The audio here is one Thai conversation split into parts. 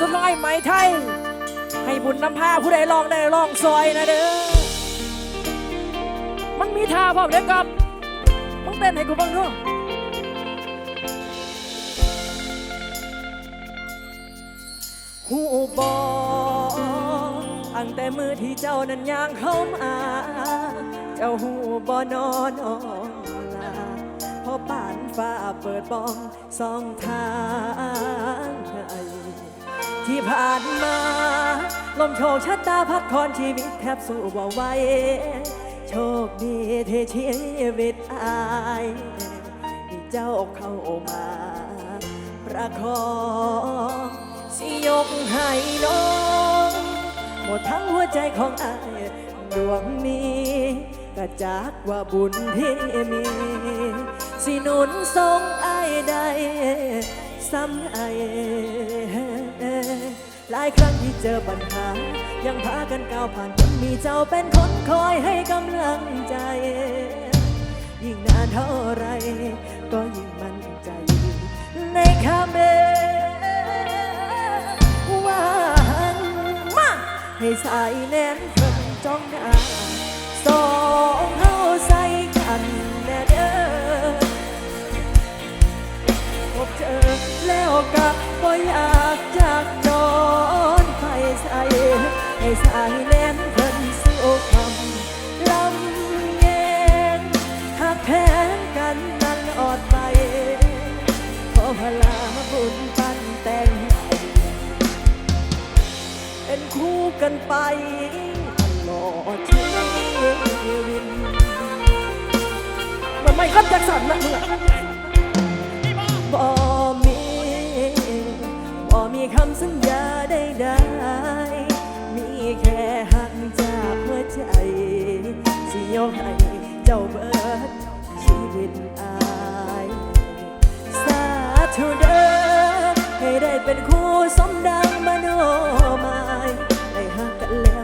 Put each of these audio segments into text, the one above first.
สุดน้อยไหมไทย ให้บุญนำพาผู้ใดลองได้ลองซอยนะเด้อ มันมีท่าพร้อมเด้อกับมึงเต้นให้กูบ้างด้วยหูบอตั้งแต่มือที่เจ้านั้นย่างเข้ามา เจ้าหูบอนอนอลาพอป่านฟ้าเปิดบองสองทางให้ ที่ผ่านมา ลมโชคชะตาพักคอนชีวิตแทบสู้บ่ไหวโชคดีที่ชีวิตอายที่เจ้าเข้ามา ประคองสิยกให้น้องหมดทั้งหัวใจของอายดวงนี้ก็จากว่าบุญที่มี สิหนุนทรงอายได้ซ้ำอาย หลายครั้งที่เจอปัญหา ยังพากันก้าวผ่านจนมีเจ้าเป็นคนคอยให้กำลังใจ ยิ่งนานเท่าไร ก็ยิ่งมั่นใจ ในคำเดิหวานมาให้สายแน่นเพิ่งจ้องหน้า แล้วก็บ่อยากจากย้อนไปใส่ให้สายแน่นเพิ่นสู้คำลำเย็นหักแพงกันนั่นอดไปขอพลาบุญปันแต่งเป็นคู่กันไปตลอดชีวิตมันไม่คัดจักสันนะมึงอะ ได้ มีแค่หักจากหัวใจ สิยกให้เจ้าเบิดชีวิตอายสาธุเด้อให้ได้เป็นคู่สมดังมโนหมายได้หักกันแล้ว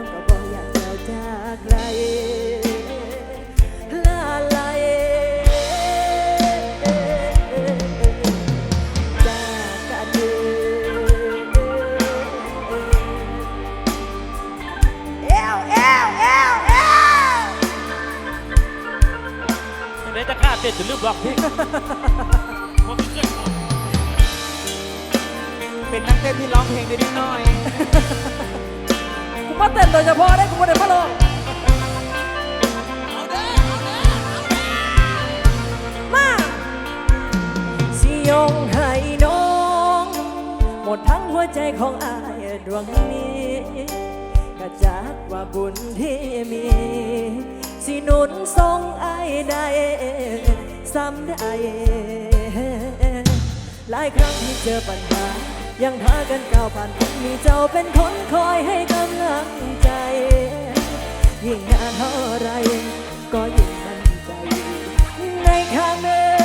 เต้นจะลืมร้องเพลงเป็นนักเต้นที่ร้องเพลงได้นิดหน่อย กูมาเต้นโดยเฉพาะได้กูม่ได้มาลมาสิยงให้น้อง หมดทั้งหัวใจของอายดวงนี้ก็จากว่าบุญที่มี สิหนุนทรงไอ้ได้ซ้ำได้หลายครั้งที่เจอปัญหา ยังพากันก้าวผ่านมีเจ้าเป็นคนคอยให้กำลังใจ ยิ่งนานเท่าไร ก็ยิ่งมั่นใจ ในข้างเดิน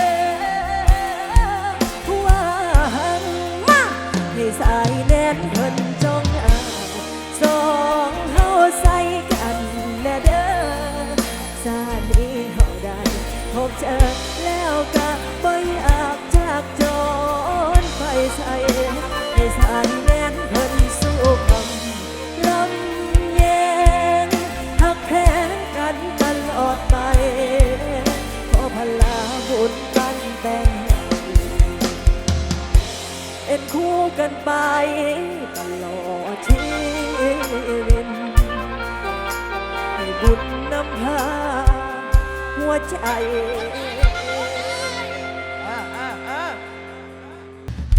ใจ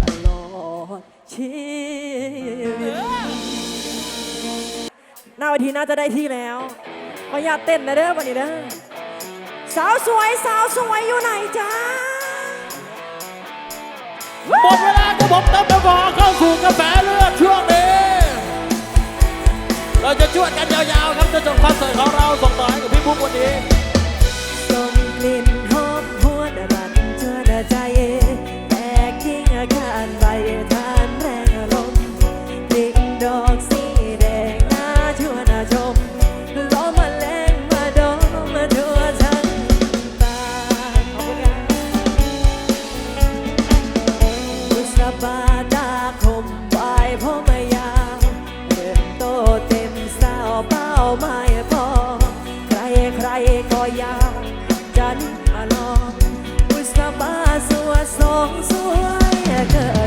ตลอดชีวิตหน้าเวทีน่าจะได้ที่แล้ว ขออนุญาตเต้นนะเด้อวันนี้เด้อสาวสวยสาวสวยอยู่ไหนจ้าหมดเวลาที่ผมเติมน้ำหอเข้าสู่กาแฟเลือดช่วงนี้ เราจะชวดกันยาวๆครับจนจบคอนเสิร์ตของเราส่งต่อให้กับพี่บุ๊กวันนี้ ลอุ้ยสบาสัวสองสวยเกิด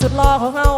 สุดหล่อของเฮา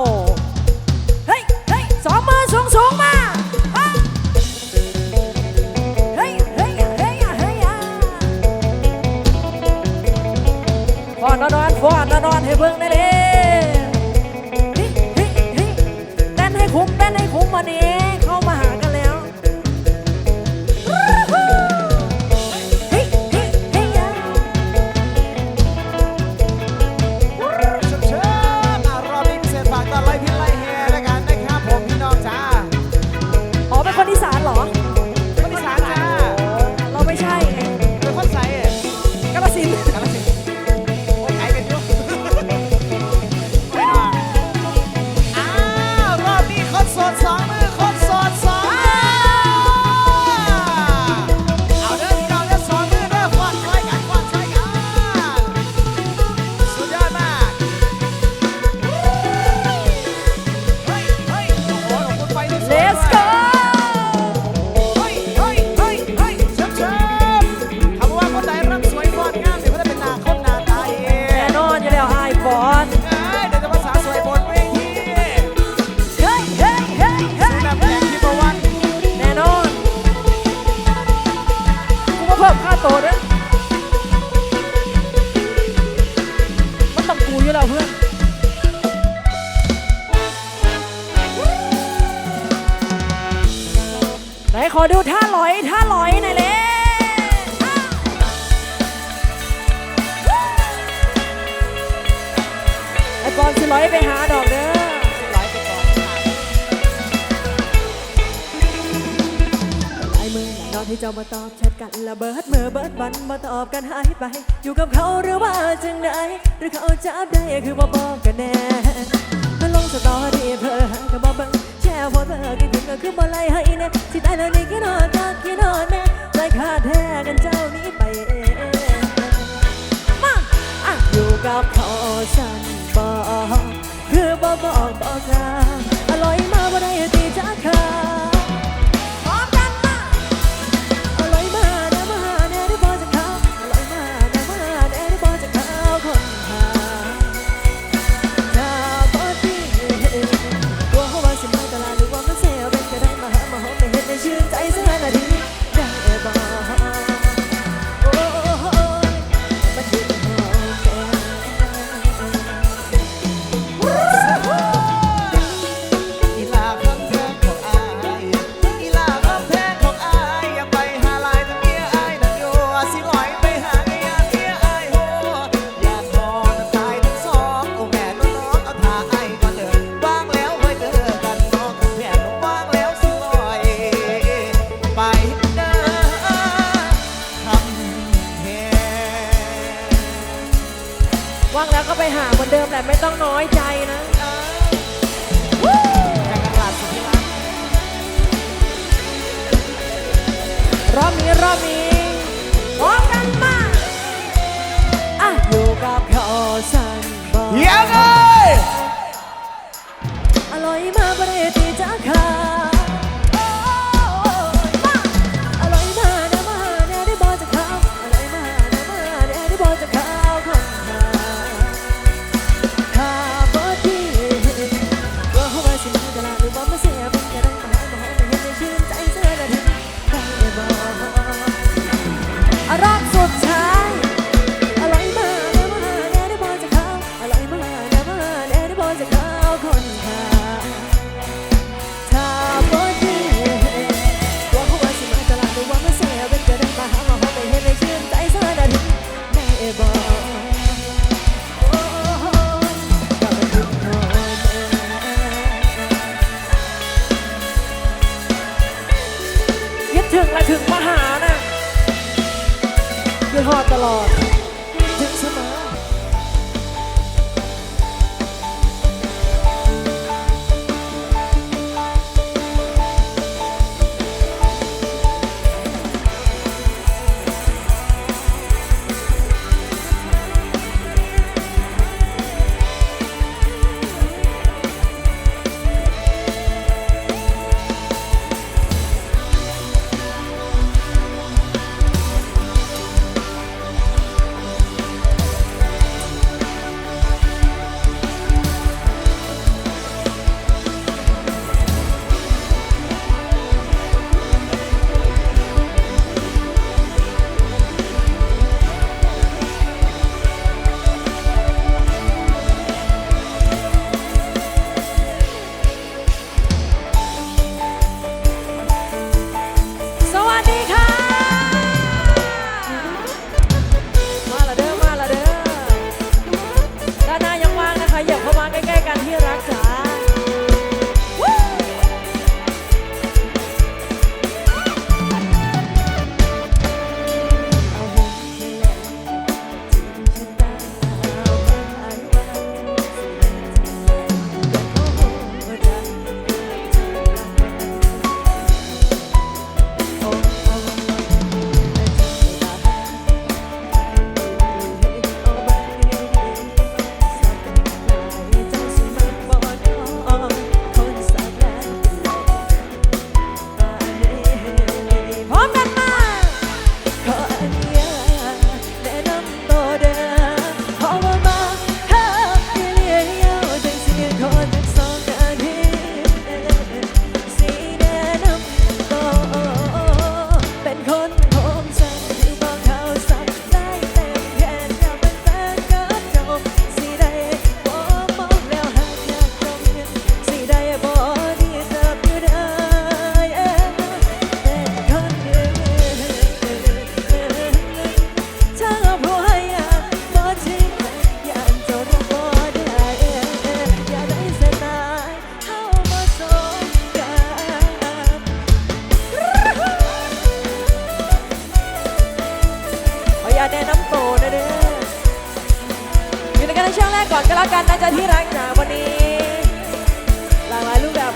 ให้เจ้ามาตอบแชทกันละเบิดเมื่อเบิดบันมาตอบกันหายไป อยู่กับเขาหรือว่าจังไหนหรือเขาจับได้คือว่าบอกกันแน่มาลงสตอรี่เพื่อกับบอกบัแชร์พอเธอคิดถึงก็คือบ่ไล่ให้แน่ที่ได้แล้วนี่ก็นอนก็คิดนอนแน่ใจขาดแท้กันเจ้านี้ไปเองมาอยู่กับเขาฉันบอกคือบ่บอกบอกกันอร่อยมาบ่ได้ตีจ้าค่ะ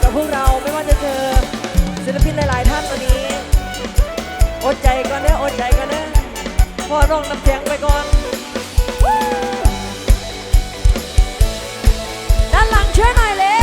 กับพวกเราไม่ว่าจะเจอศิลปินหลาย ๆ ท่านตอนนี้ อดใจก่อนนะอดใจก่อนนะพ่อร้องน้ำเสียงไปก่อนด้านหลังเชื่อหน่อยเลย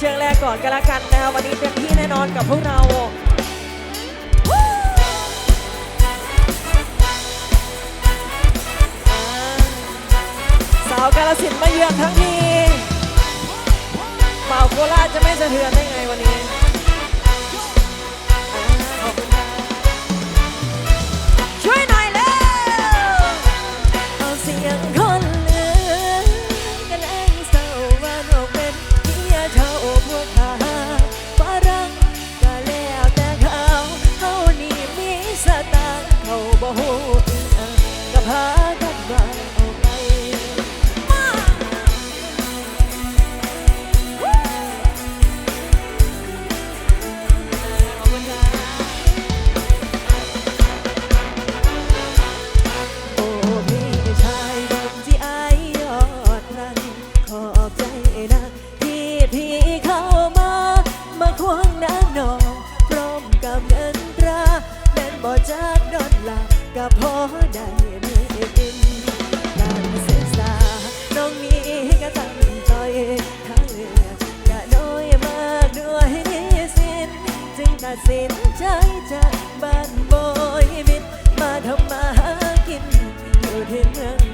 เชิงแรกก่อนก็และกันนะคะวันนี้เต็มที่แน่นอนกับพวกเราสาวกาลสินมาเยือนทั้งทีเป่าโคราชจะไม่สะเทือนได้ไงวันนี้ ต่ดสินใจจากบ้านโบยมิดมาทำมาหากินอยู่ที่เมือง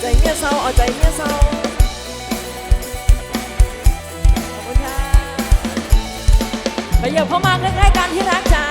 ใจเมียเศร้าเอาใจเมียเศร้าขอบคุณค่ะขยับเข้ามาใกล้ๆกันที่รักจ้า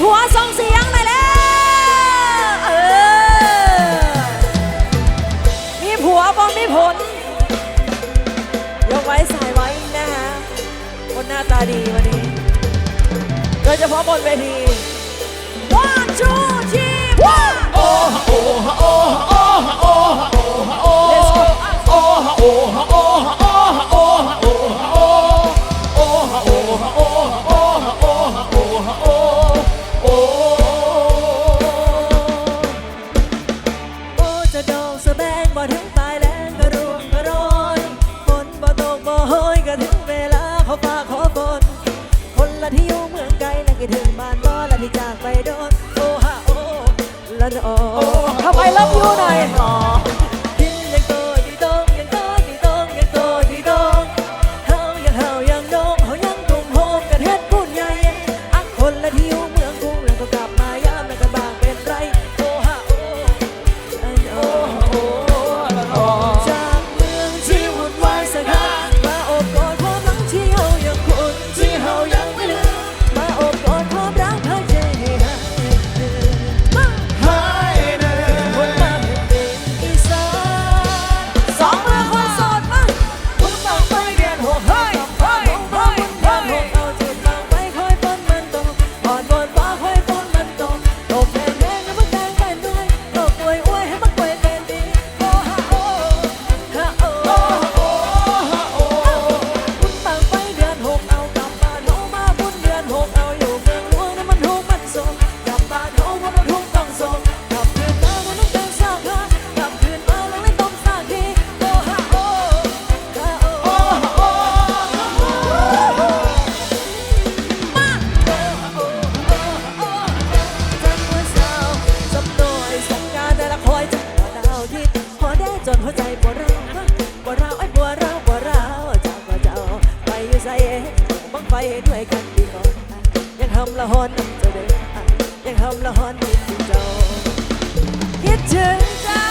หัวส่งเสียงหน่อยแล้วเออมีผัวบ่มีผลยกไว้สายไว้นะฮะคนหน้าตาดีวันนี้ โดยเฉพาะบนเวที one two บ้านบ่ละนี่จากไปโดนโอ้ฮะโอ้ละโอ้เข้าไปรับยูหน่อย ทำละหอนน้ำเจ้เด้อยังทำละหอนนิดเจ้าคิดถึงเจ้า